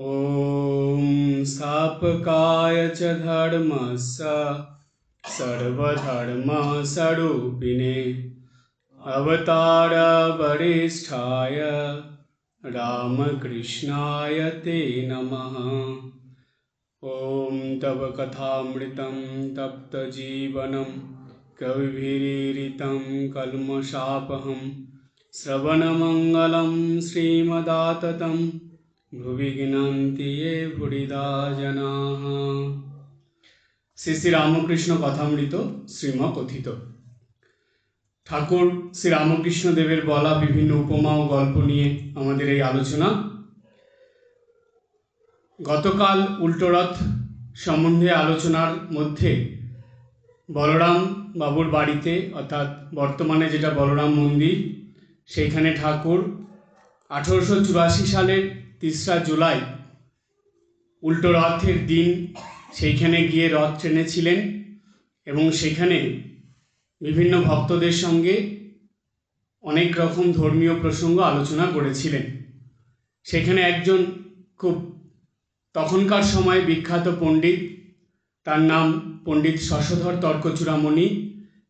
ॐ स्थापकाय च धर्मस्य सर्वधर्मस्वरूपिणे अवतारवरिष्ठाय रामकृष्णाय ते नमः। ॐ तव कथामृतं तप्तजीवनं कविभिरीरितं कल्मषापहं श्रवणमङ्गलं श्रीमदाततं ভুবি গিনন্তি এ ভুরিদা জনাঃ শ্রী শ্রী রামকৃষ্ণ কথামৃত শ্রীম কথিত ঠাকুর শ্রী রামকৃষ্ণ দেবের বলা বিভিন্ন উপমা ও গল্প নিয়ে আমাদের এই আলোচনা। গতকাল উল্টোরথ সম্বন্ধে আলোচনার মধ্যে বলরাম বাবুর বাড়িতে, অর্থাৎ বর্তমানে যেটা বলরাম মন্দির, সেইখানে ঠাকুর আঠেরোশো চুরাশি সালের তেসরা জুলাই, উল্টো রথের দিন সেইখানে গিয়ে রথ টেনেছিলেন এবং সেখানে বিভিন্ন ভক্তদের সঙ্গে অনেক রকম ধর্মীয় প্রসঙ্গ আলোচনা করেছিলেন। সেখানে একজন খুব তখনকার সময় বিখ্যাত পণ্ডিত, তার নাম পণ্ডিত শশধর তর্কচূড়ামণি।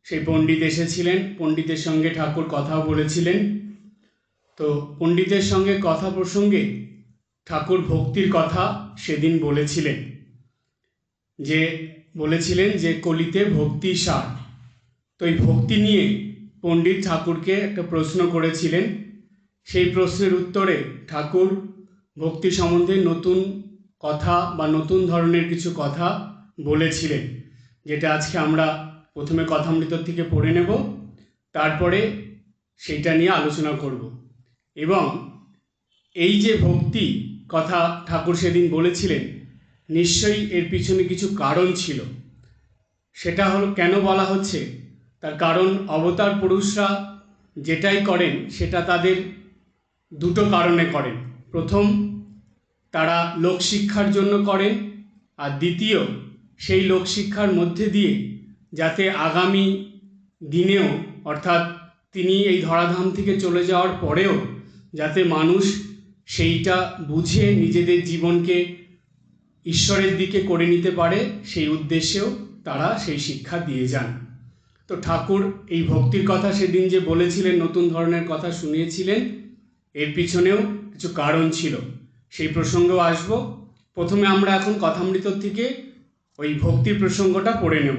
সেই পণ্ডিত এসেছিলেন, পণ্ডিতের সঙ্গে ঠাকুর কথাও বলেছিলেন। তো পণ্ডিতের সঙ্গে কথা প্রসঙ্গে ঠাকুর ভক্তির কথা সেদিন বলেছিলেন। যে বলেছিলেন যে কলিতে ভক্তি সার। তো এই ভক্তি নিয়ে পণ্ডিত ঠাকুরকে একটা প্রশ্ন করেছিলেন। সেই প্রশ্নের উত্তরে ঠাকুর ভক্তি সম্বন্ধে নতুন কথা বা নতুন ধরনের কিছু কথা বলেছিলেন, যেটা আজকে আমরা প্রথমে কথামৃত থেকে পড়ে নেব, তারপরে সেইটা নিয়ে আলোচনা করব। এবং এই যে ভক্তি কথা ঠাকুর সেদিন বলেছিলেন, নিশ্চয়ই এর পিছনে কিছু কারণ ছিল। সেটা হলো কেন বলা হচ্ছে? তার কারণ অবতার পুরুষরা যেটাই করেন, সেটা তাদের দুটো কারণে করেন। প্রথম, তারা লোকশিক্ষার জন্য করেন, আর দ্বিতীয়, সেই লোকশিক্ষার মধ্যে দিয়ে যাতে আগামী দিনেও, অর্থাৎ তিনি এই ধরাধাম থেকে চলে যাওয়ার পরেও যাতে মানুষ সেইটা বুঝে নিজেদের জীবনকে ঈশ্বরের দিকে করে নিতে পারে, সেই উদ্দেশ্যেও তারা সেই শিক্ষা দিয়ে যান। তো ঠাকুর এই ভক্তির কথা সেদিন যে বলেছিলেন, নতুন ধরনের কথা শুনিয়েছিলেন, এর পিছনেও কিছু কারণ ছিল। সেই প্রসঙ্গেও আসব। প্রথমে আমরা এখন কথামৃত থেকে ওই ভক্তির প্রসঙ্গটা পড়ে নেব।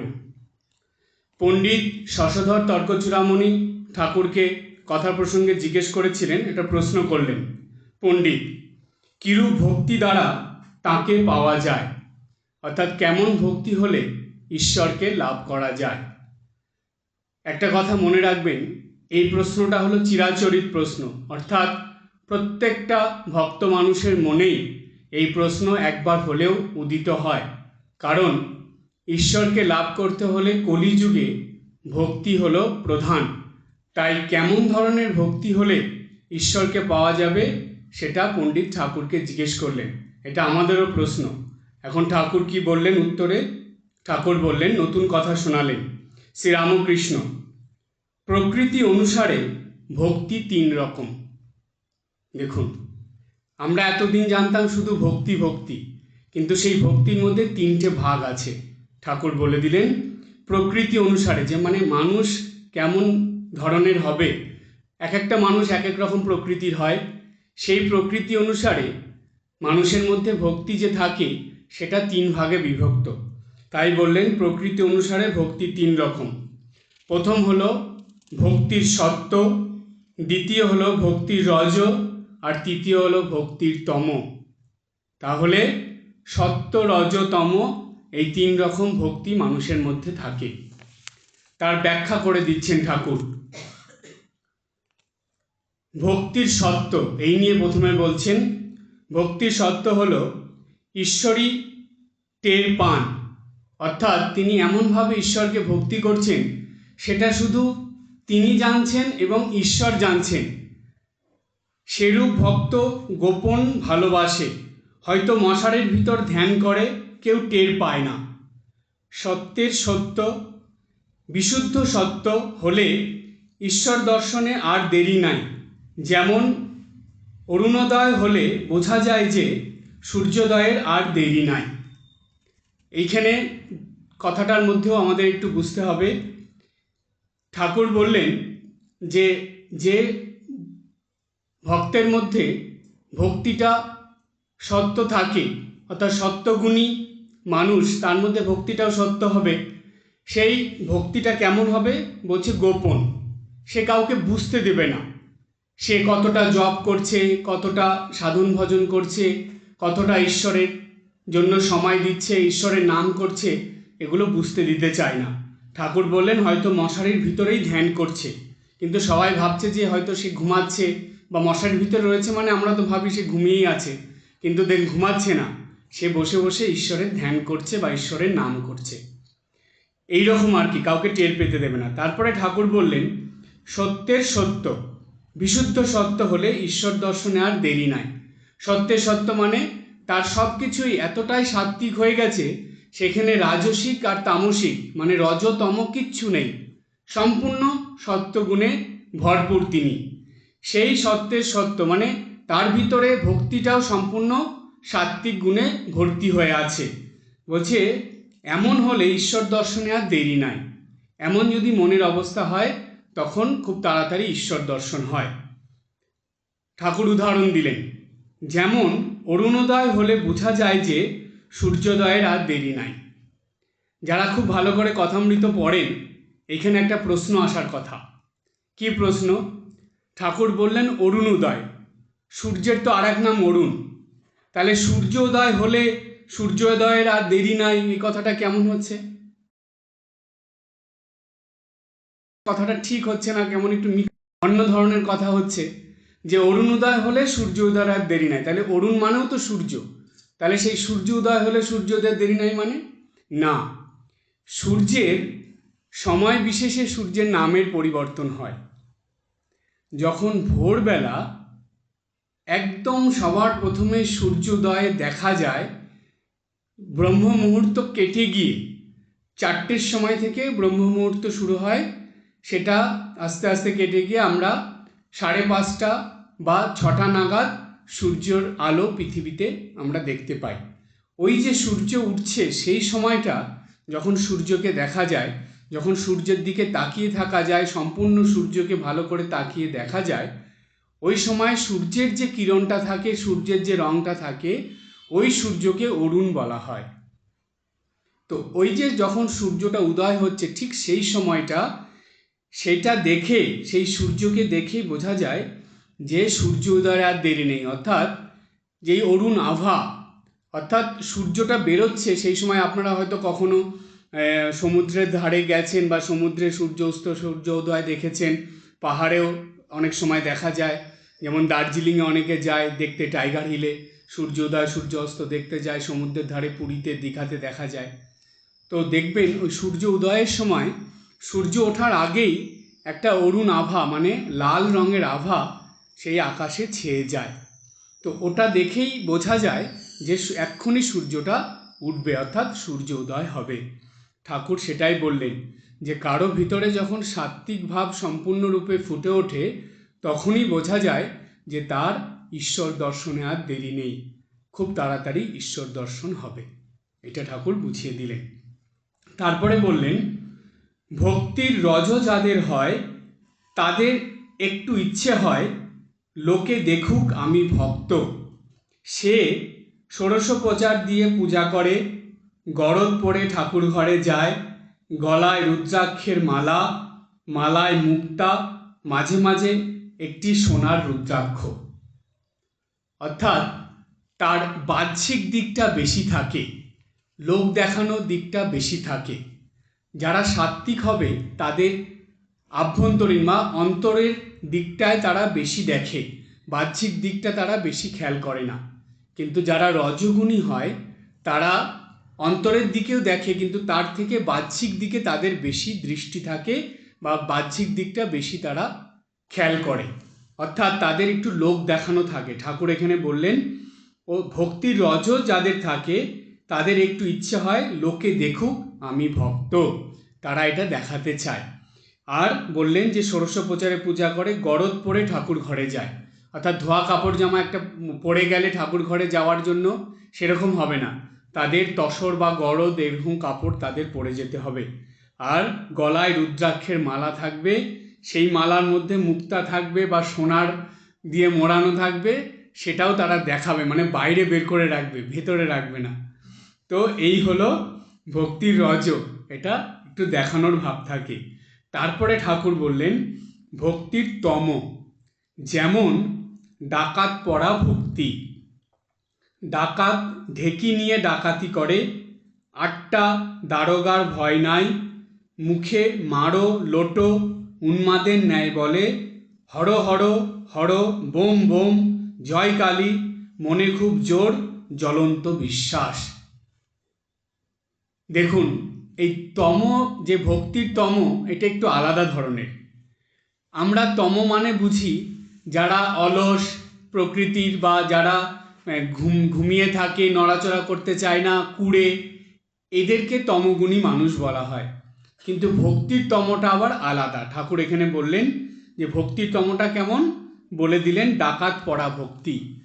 পণ্ডিত শশধর তর্কচূড়ামণি ঠাকুরকে কথা প্রসঙ্গে জিজ্ঞেস করেছিলেন, একটা প্রশ্ন করলেন। পণ্ডিত, কিরূপ ভক্তি দ্বারা তাকে পাওয়া যায়? অর্থাৎ কেমন ভক্তি হলে ঈশ্বরকে লাভ করা যায়? একটা কথা মনে রাখবেন, এই প্রশ্নটা হলো চিরাচরিত প্রশ্ন। অর্থাৎ প্রত্যেকটা ভক্ত মানুষের মনেই এই প্রশ্ন একবার হলেও উদিত হয়। কারণ ঈশ্বরকে লাভ করতে হলে কলিযুগে ভক্তি হলো প্রধান। তাই কেমন ধরনের ভক্তি হলে ঈশ্বরকে পাওয়া যাবে? সেটা পণ্ডিত ঠাকুরকে জিজ্ঞেস করলেন। এটা আমাদেরও প্রশ্ন। এখন ঠাকুর কি বললেন উত্তরে? ঠাকুর বললেন, নতুন কথা শোনালেন। শ্রীরামকৃষ্ণ, প্রকৃতি অনুসারে ভক্তি তিন রকম। দেখুন, আমরা এতদিন জানতাম শুধু ভক্তি ভক্তি, কিন্তু সেই ভক্তির মধ্যে তিনটে ভাগ আছে। ঠাকুর বলে দিলেন, প্রকৃতি অনুসারে যে মানে মানুষ কেমন ধরনের হবে? এক একটা মানুষ এক এক রকম প্রকৃতির হয়। সেই প্রকৃতি অনুসারে মানুষের মধ্যে ভক্তি যে থাকে, সেটা তিন ভাগে বিভক্ত। তাই বললেন, প্রকৃতি অনুসারে ভক্তি তিন রকম। প্রথম হলো ভক্তির সত্য দ্বিতীয় হলো ভক্তির রজ, আর তৃতীয় হলো ভক্তির তম। তাহলে সত্য রজ, তম এই তিন রকম ভক্তি মানুষের মধ্যে থাকে। তার ব্যাখ্যা করে দিচ্ছেন ঠাকুর। ভক্তির সত্য, এই নিয়ে প্রথমে বলছেন, ভক্তির সত্য হল ঈশ্বরই টের পান। অর্থাৎ তিনি এমনভাবে ঈশ্বরকে ভক্তি করছেন, সেটা শুধু তিনি জানছেন এবং ঈশ্বর জানছেন। সেরূপ ভক্ত গোপন ভালোবাসে, হয়তো মশারের ভিতর ধ্যান করে, কেউ টের পায় না। সত্যের সত্য, বিশুদ্ধ সত্য হলে ঈশ্বর দর্শনে আর দেরি নাই। যেমন, অরুণোদয় হলে বোঝা যায় যে সূর্যোদয়ের আর দেরি নাই। এইখানে কথাটার মধ্যেও আমাদের একটু বুঝতে হবে। ঠাকুর বললেন যে যে ভক্তের মধ্যে ভক্তিটা সত্য থাকে, অর্থাৎ সত্যগুণী মানুষ, তার মধ্যে ভক্তিটাও সত্য হবে। সেই ভক্তিটা কেমন হবে? বলছে গোপন। সে কাউকে বুঝতে দেবে না। সে কতটা জপ করছে, কতটা সাধন ভজন করছে, কতটা ঈশ্বরের জন্য সময় দিচ্ছে, ঈশ্বরের নাম করছে, এগুলো বুঝতে দিতে চায় না। ঠাকুর বললেন, হয়তো মশারির ভিতরেই ধ্যান করছে। কিন্তু সবাই ভাবছে যে হয়তো সে ঘুমাচ্ছে, বা মশারির ভিতরে রয়েছে মানে আমরা তো ভাবি সে ঘুমিয়েই আছে। কিন্তু দেখ, ঘুমাচ্ছে না। সে বসে বসে ঈশ্বরের ধ্যান করছে বা ঈশ্বরের নাম করছে। এই রকম আর কি, কাউকে টের পেতে দেবে না। তারপরে ঠাকুর বললেন, সত্যের সত্য বিশুদ্ধ সত্য হলে ঈশ্বর দর্শনে আর দেরি নাই। সত্যের সত্য মানে তার সব কিছুই এতটাই সাত্ত্বিক হয়ে গেছে, সেখানে রাজসিক আর তামসিক মানে রজতম কিচ্ছু নেই। সম্পূর্ণ সত্যগুণে ভরপুর তিনি। সেই সত্যের সত্য মানে তার ভিতরে ভক্তিটাও সম্পূর্ণ সাত্ত্বিক গুণে ভর্তি হয়ে আছে। বলছে, এমন হলে ঈশ্বর দর্শনে আর দেরি নাই। এমন যদি মনের অবস্থা হয় তখন খুব তাড়াতাড়ি ঈশ্বর দর্শন হয়। ঠাকুর উদাহরণ দিলেন, যেমন অরুণোদয় হলে বোঝা যায় যে সূর্যোদয়ের আর দেরি নাই। যারা খুব ভালো করে কথামৃত পড়েন, এখানে একটা প্রশ্ন আসার কথা। কি প্রশ্ন? ঠাকুর বললেন, অরুণোদয়। সূর্যের তো আর এক নাম অরুণ। তাহলে সূর্যোদয় হলে সূর্যোদয়ের আর দেরি নাই, এই কথাটা কেমন হচ্ছে? কথাটা ঠিক হচ্ছে না, কেমন একটু অন্য ধরনের কথা হচ্ছে। যে অরুণ উদয় হলে সূর্য উদয় আর দেরি নাই। তাহলে অরুণ মানেও তো সূর্য। তাহলে সেই সূর্য উদয় হলে সূর্যোদয়ের দেরি নাই মানে? না। সূর্যের সময় বিশেষে সূর্যের নামের পরিবর্তন হয়। যখন ভোরবেলা একদম সবার প্রথমে সূর্যোদয় দেখা যায় ব্রহ্ম মুহূর্ত কেটে গিয়ে চারটের সময় থেকে ব্রহ্ম মুহূর্ত শুরু হয় সেটা আস্তে আস্তে কেটে গিয়ে আমরা সাড়ে পাঁচটা বা ছটা নাগাদ সূর্যর আলো পৃথিবীতে আমরা দেখতে পাই। ওই যে সূর্য উঠছে সেই সময়টা যখন সূর্যকে দেখা যায়, যখন সূর্যের দিকে তাকিয়ে থাকা যায়, সম্পূর্ণ সূর্যকে ভালো করে তাকিয়ে দেখা যায়, ওই সময় সূর্যের যে কিরণটা থাকে, সূর্যের যে রঙটা থাকে, ওই সূর্যকে অরুণ বলা হয়। তো ওই যে যখন সূর্যটা উদয় হচ্ছে, ঠিক সেই সময়টা সেটা দেখে, সেই সূর্যকে দেখেই বোঝা যায় যে সূর্য উদয়ের আর দেরি নেই। অর্থাৎ যেই অরুণ আভা, অর্থাৎ সূর্যটা বেরোচ্ছে, সেই সময় আপনারা হয়তো কখনো সমুদ্রের ধারে গেছেন বা সমুদ্রে সূর্য অস্ত, সূর্য উদয় দেখেছেন। পাহাড়েও অনেক সময় দেখা যায়। যেমন দার্জিলিংয়ে অনেকে যায় দেখতে টাইগার হিলে, সূর্য উদয়, সূর্য অস্ত দেখতে যায়, সমুদ্রের ধারে পুরীতে, দীঘাতে দেখা যায়। তো দেখবেন ওই সূর্য উদয়ের সময় সূর্য ওঠার আগেই একটা অরুণ আভা মানে লাল রঙের আভা, সেই আকাশে ছেয়ে যায়। তো ওটা দেখেই বোঝা যায় যে এক্ষুনি সূর্যটা উঠবে, অর্থাৎ সূর্য উদয় হবে। ঠাকুর সেটাই বললেন যে, কারও ভিতরে যখন সাত্ত্বিক ভাব সম্পূর্ণরূপে ফুটে ওঠে, তখনই বোঝা যায় যে তার ঈশ্বর দর্শনে আর দেরি নেই। খুব তাড়াতাড়ি ঈশ্বর দর্শন হবে। এটা ঠাকুর বুঝিয়ে দিলেন। তারপরে বললেন ভক্তির রজ যাদের হয়, তাদের একটু ইচ্ছে হয়, লোকে দেখুক আমি ভক্ত। সে ষোড়শোপচার দিয়ে পূজা করে, গরদ পরে ঠাকুর ঘরে যায়, গলায় রুদ্রাক্ষের মালা, মালায় মুক্তা, মাঝে মাঝে একটি সোনার রুদ্রাক্ষ। অর্থাৎ তার বাহ্যিক দিকটা বেশি থাকে, লোক দেখানোর দিকটা বেশি থাকে। যারা সাত্ত্বিক হবে, তাদের আভ্যন্তরীণ বা অন্তরের দিকটায় তারা বেশি দেখে, বাহ্যিক দিকটা তারা বেশি খেয়াল করে না। কিন্তু যারা রজগুণী হয়, তারা অন্তরের দিকেও দেখে, কিন্তু তার থেকে বাহ্যিক দিকে তাদের বেশি দৃষ্টি থাকে বা বাহ্যিক দিকটা বেশি তারা খেয়াল করে। অর্থাৎ তাদের একটু লোক দেখানো থাকে। ঠাকুর এখানে বললেন, ও ভক্তির রজ যাদের থাকে তাদের একটু ইচ্ছে হয়, লোকে দেখুক, আমি ভক্ত। তারা এটা দেখাতে চায়। আর বললেন যে ষোড়শোপচারে পূজা করে, গরদ পরে ঠাকুর ঘরে যায়। অর্থাৎ ধোয়া কাপড় জামা একটা পরে গেলে ঠাকুর ঘরে যাওয়ার জন্য সেরকম হবে না। তাদের তসর বা গরদ, এরকম কাপড় তাদের পরে যেতে হবে। আর গলায় রুদ্রাক্ষের মালা থাকবে, সেই মালার মধ্যে মুক্তা থাকবে বা সোনার দিয়ে মোড়ানো থাকবে, সেটাও তারা দেখাবে মানে বাইরে বের করে রাখবে, ভেতরে রাখবে না। তো এই হলো ভক্তির রজ। এটা একটু দেখানোর ভাব থাকে। তারপরে ঠাকুর বললেন, ভক্তির তম, যেমন ডাকাত পড়া ভক্তি। ডাকাত ঢেকি নিয়ে ডাকাতি করে, আটটা দারোগার ভয় নাই, মুখে মারো, লোটো, উন্মাদের ন্যায় বলে, হর হর হর, বোম বোম জয় কালী মনে খুব জোর, জ্বলন্ত বিশ্বাস। দেখুন, এই তম যে ভক্তির তম, এটা একটু আলাদা ধরনের। আমরা তম মানে বুঝি যারা অলস প্রকৃতির বা যারা ঘুম, ঘুমিয়ে থাকে, নড়াচড়া করতে চায় না, কুড়ে, এদেরকে তমগুণী মানুষ বলা হয়। কিন্তু ভক্তির তমটা আবার আলাদা। ঠাকুর এখানে বললেন যে ভক্তির তমটা কেমন? বলে দিলেন ডাকাত পড়া ভক্তি।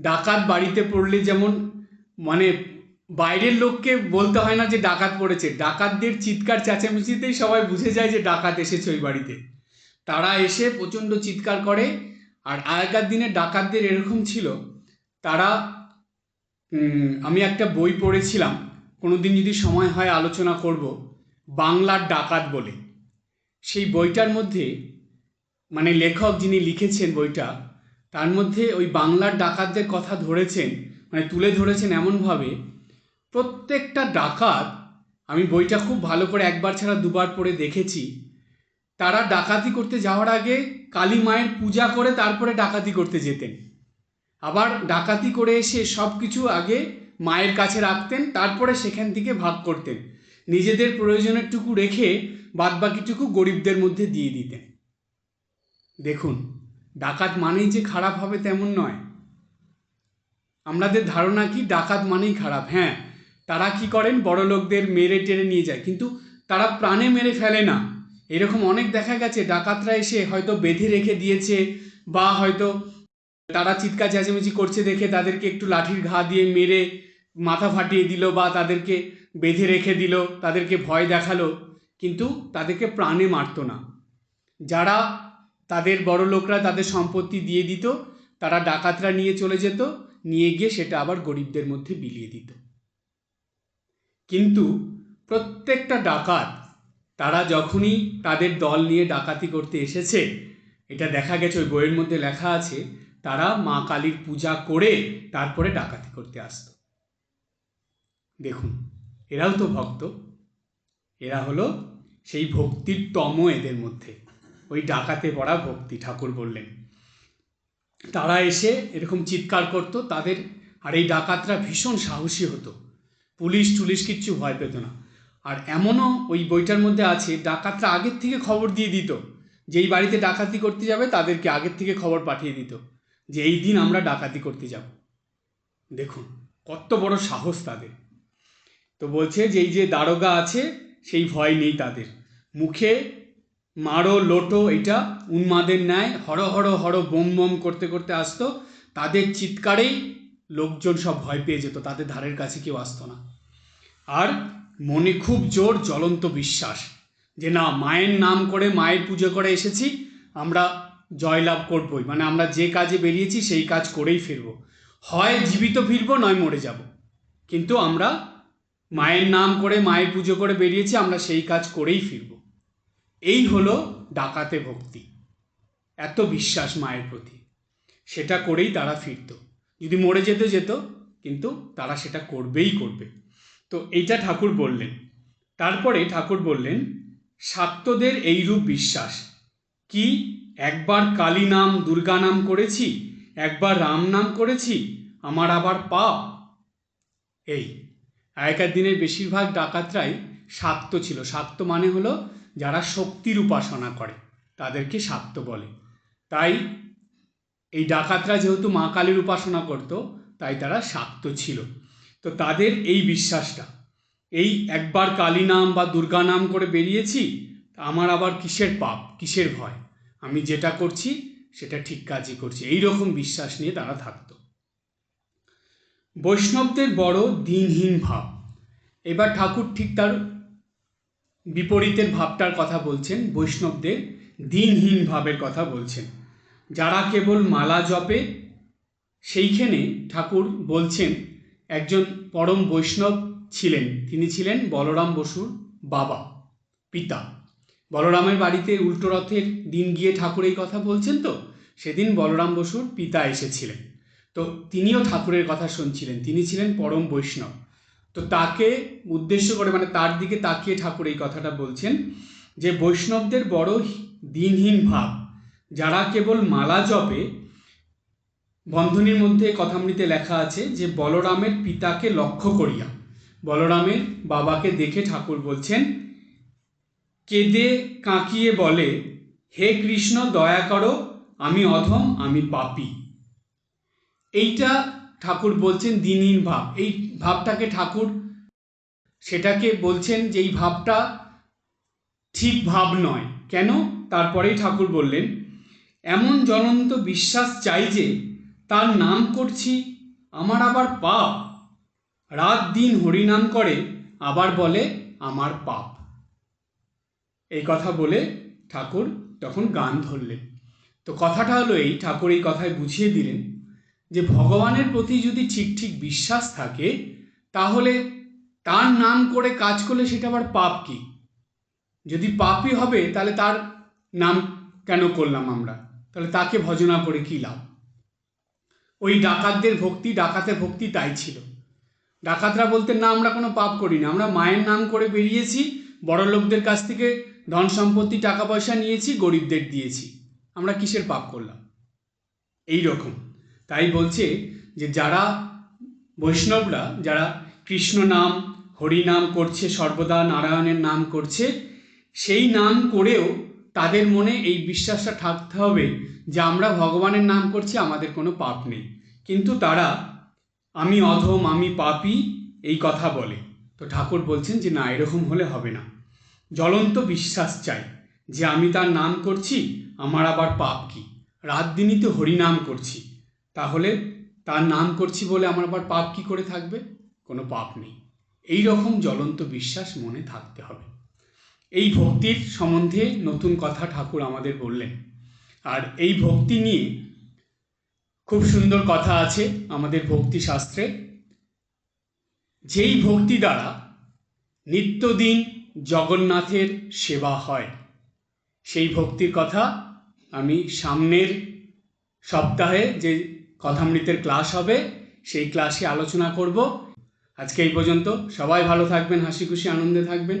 ডাকাত বাড়িতে পড়লে যেমন মানে বাইরের লোককে বলতে হয় না যে ডাকাত পড়েছে। ডাকাতদের চিৎকার চেঁচামেচিতেই সবাই বুঝে যায় যে ডাকাত এসেছে ওই বাড়িতে। তারা এসে প্রচণ্ড চিৎকার করে, আর আগেকার দিনে ডাকাতদের এরকম ছিল। তারা আমি একটা বই পড়েছিলাম, কোনোদিন যদি সময় হয় আলোচনা করব, বাংলার ডাকাত বলে। সেই বইটার মধ্যে মানে লেখক যিনি লিখেছেন বইটা, তার মধ্যে ওই বাংলার ডাকাতদের কথা ধরেছেন মানে তুলে ধরেছেন এমনভাবে প্রত্যেকটা ডাকাত, আমি বইটা খুব ভালো করে একবার ছাড়া দুবার পড়ে দেখেছি, তারা ডাকাতি করতে যাওয়ার আগে কালী মায়ের পূজা করে তারপরে ডাকাতি করতে যেতেন। আবার ডাকাতি করে এসে সব কিছু আগে মায়ের কাছে রাখতেন, তারপরে সেখান থেকে ভাগ করতেন। নিজেদের প্রয়োজনেরটুকু রেখে বাদবাকিটুকু গরিবদের মধ্যে দিয়ে দিতেন। দেখুন, ডাকাত মানেই যে খারাপ হবে তেমন নয়। আমাদের ধারণা কি, ডাকাত মানেই খারাপ হ্যাঁ। তারা কি করেন? বড় লোকদের মেরে টেরে নিয়ে যায়। কিন্তু তারা প্রাণে মেরে ফেলে না। এরকম অনেক দেখা গেছে। ডাকাতরা এসে হয়তো বেঁধে রেখে দিয়েছে বা হয়তো তারা চিৎকার চেঁচামেচি করছে দেখে তাদেরকে একটু লাঠির ঘা দিয়ে মেরে মাথা ফাটিয়ে দিল বা তাদেরকে বেঁধে রেখে দিল, তাদেরকে ভয় দেখাল। কিন্তু তাদেরকে প্রাণে মারতো না। যারা তাদের বড় লোকরা তাদের সম্পত্তি দিয়ে দিত, তারা ডাকাতরা নিয়ে চলে যেত, নিয়ে গিয়ে সেটা আবার গরিবদের মধ্যে বিলিয়ে দিত। কিন্তু প্রত্যেকটা ডাকাত, তারা যখনই তাদের দল নিয়ে ডাকাতি করতে এসেছে, এটা দেখা গেছে ওই বইয়ের মধ্যে লেখা আছে, তারা মা কালীর পূজা করে তারপরে ডাকাতি করতে আসতো। দেখুন, এরাও তো ভক্ত। এরা হলো সেই ভক্তির তম এদের মধ্যে। ওই ডাকাতে পড়া ভক্তি ঠাকুর বললেন। তারা এসে এরকম চিৎকার করতো, তাদের, আর এই ডাকাতরা ভীষণ সাহসী হতো। পুলিশ টুলিশ কিচ্ছু ভয় পেত না। আর এমনও ওই বইটার মধ্যে আছে, ডাকাতরা আগের থেকে খবর দিয়ে দিত, যেই বাড়িতে ডাকাতি করতে যাবে তাদেরকে আগের থেকে খবর পাঠিয়ে দিত, যে এই দিন আমরা ডাকাতি করতে যাব। দেখুন, কত বড় সাহস তাদের। তো বলছে যে এই যে দারোগা আছে, সেই ভয় নেই তাদের। মুখে মারো, লোটো, এটা উন্মাদের ন্যায়, হর হর হর বোম বোম করতে করতে আসতো। তাদের চিৎকারেই লোকজন সব ভয় পেয়ে যেত, তাদের ধারের কাছে কেউ আসতো না। আর মনে খুব জোর জ্বলন্ত বিশ্বাস যে না, মায়ের নাম করে, মায়ের পুজো করে এসেছি, আমরা জয়লাভ করবই। মানে আমরা যে কাজে বেরিয়েছি, সেই কাজ করেই ফিরব। হয় জীবিত ফিরব, নয় মরে যাব। কিন্তু আমরা মায়ের নাম করে, মায়ের পুজো করে বেরিয়েছি, আমরা সেই কাজ করেই ফিরব। এই হলো ডাকাতে ভক্তি। এত বিশ্বাস মায়ের প্রতি। সেটা করেই তারা ফিরত। যদি মরে যেতে যেত, কিন্তু তারা সেটা করবেই করবে। তো এইটা ঠাকুর বললেন। তারপরে ঠাকুর বললেন শাক্তদের এইরূপ বিশ্বাস। কি? একবার কালী নাম দুর্গা নাম করেছি, একবার রাম নাম করেছি, আমার আবার পাপ? এই, আগেকার দিনের বেশিরভাগ ডাকাতরাই শাক্ত ছিল। শাক্ত মানে হলো যারা শক্তির উপাসনা করে, তাদেরকে শাক্ত বলে। তাই এই ডাকাতরা যেহেতু মা কালীর উপাসনা করত, তাই তারা শাক্ত ছিল। তো তাদের এই বিশ্বাসটা। এই একবার কালী নাম বা দুর্গা নাম করে বেরিয়েছি আমার আবার কিসের পাপ, কিসের ভয়? আমি যেটা করছি, সেটা ঠিক কাজই করছি। এই রকম বিশ্বাস নিয়ে তারা থাকতো। বৈষ্ণবদের বড় দিনহীন ভাব। এবার ঠাকুর ঠিক তার বিপরীতের ভাবটার কথা বলছেন, বৈষ্ণবদের দিনহীন ভাবের কথা বলছেন। যারা কেবল মালা জপে, সেইখানে ঠাকুর বলছেন একজন পরম বৈষ্ণব ছিলেন। তিনি ছিলেন বলরাম বসুর বাবা, পিতা। বলরামের বাড়িতে উল্টো রথের দিন গিয়ে ঠাকুর এই কথা বলছেন তো? সেদিন বলরাম বসুর পিতা এসেছিলেন। তো তিনিও ঠাকুরের কথা শুনছিলেন। তিনি ছিলেন পরম বৈষ্ণব। তো তাকে উদ্দেশ্য করে মানে তার দিকে তাকিয়ে ঠাকুর এই কথাটা বলছেন যে, বৈষ্ণবদের বড় দিনহীন ভাব। যারা কেবল মালা জপে বন্ধনীর মধ্যে কথামৃতে লেখা আছে যে বলরামের পিতাকে লক্ষ্য করিয়া। বলরামের বাবাকে দেখে ঠাকুর বলছেন, কেঁদে কাঁকিয়ে বলে, হে কৃষ্ণ দয়া করো, আমি অধম, আমি পাপি। এইটা ঠাকুর বলছেন দিনহীন ভাব। এই ভাবটাকে ঠাকুর সেটাকে বলছেন যে এই ভাবটা ঠিক ভাব নয়। কেন? তারপরেই ঠাকুর বললেন, এমন জ্বলন্ত বিশ্বাস চাই যে তার নাম করছি আমার আবার পাপ। রাত দিন হরিনাম করে, আবার বলে আমার পাপ। এই কথা বলে ঠাকুর তখন গান ধরলেন। তো কথাটা হলো এই, ঠাকুর এই কথায় বুঝিয়ে দিলেন যে ভগবানের প্রতি যদি ঠিক ঠিক বিশ্বাস থাকে, তাহলে তার নাম করে কাজ করলে সেটা আবার পাপ কি? যদি পাপই হবে, তাহলে তার নাম কেন করলাম আমরা? তাহলে তাকে ভজনা করে কী লাভ? ওই ডাকাতদের ভক্তি, ডাকাতের ভক্তি তাই ছিল। ডাকাতরা বলতেন, না, আমরা কোনো পাপ করি না। আমরা মায়ের নাম করে বেরিয়েছি, বড় লোকদের কাছ থেকে ধন সম্পত্তি, টাকা পয়সা নিয়েছি, গরিবদের দিয়েছি। আমরা কিসের পাপ করলাম? এই রকম। তাই বলছে যে, যারা বৈষ্ণবরা, যারা কৃষ্ণ নাম, হরি নাম করছে, সর্বদা নারায়ণের নাম করছে, সেই নাম করেও তাদের মনে এই বিশ্বাসটা থাকতে হবে যে আমরা ভগবানের নাম করছি, আমাদের কোনো পাপ নেই। কিন্তু তারা, আমি অধম, আমি পাপী এই কথা বলে। তো ঠাকুর বলছেন যে, না, এরকম হলে হবে না। জ্বলন্ত বিশ্বাস চাই যে আমি তার নাম করছি, আমার আবার পাপ কি? রাত দিনই তো হরিনাম করছি। তাহলে তার নাম করছি বলে আমার আবার পাপ কি করে থাকবে? কোনো পাপ নেই। এই রকম জ্বলন্ত বিশ্বাস মনে থাকতে হবে। এই ভক্তির সম্বন্ধে নতুন কথা ঠাকুর আমাদের বললেন। আর এই ভক্তি নিয়ে খুব সুন্দর কথা আছে আমাদের ভক্তি শাস্ত্রে। যেই ভক্তি দ্বারা নিত্যদিন জগন্নাথের সেবা হয়, সেই ভক্তির কথা আমি সামনের সপ্তাহে যে কথামৃতের ক্লাস হবে, সেই ক্লাসে আলোচনা করব। আজকে এই পর্যন্ত সবাই ভালো থাকবেন, হাসি খুশি, আনন্দে থাকবেন।